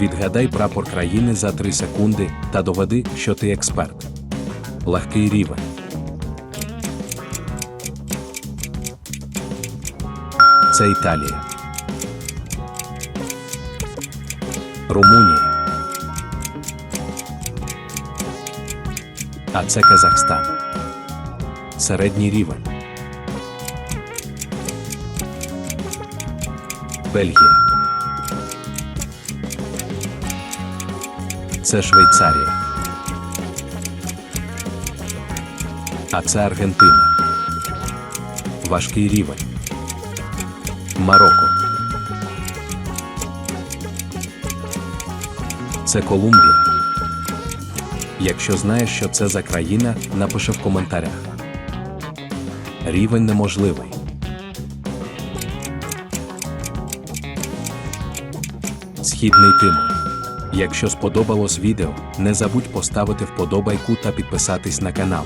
Відгадай прапор країни за 3 секунди та доведи, що ти експерт. Легкий рівень. Це Італія. Румунія. А це Казахстан. Середній рівень. Бельгія. Це Швейцарія. А це Аргентина. Важкий рівень. Марокко. Це Колумбія. Якщо знаєш, що це за країна, напиши в коментарях. Рівень неможливий. Східний Тимор. Якщо сподобалось відео, не забудь поставити вподобайку та підписатись на канал.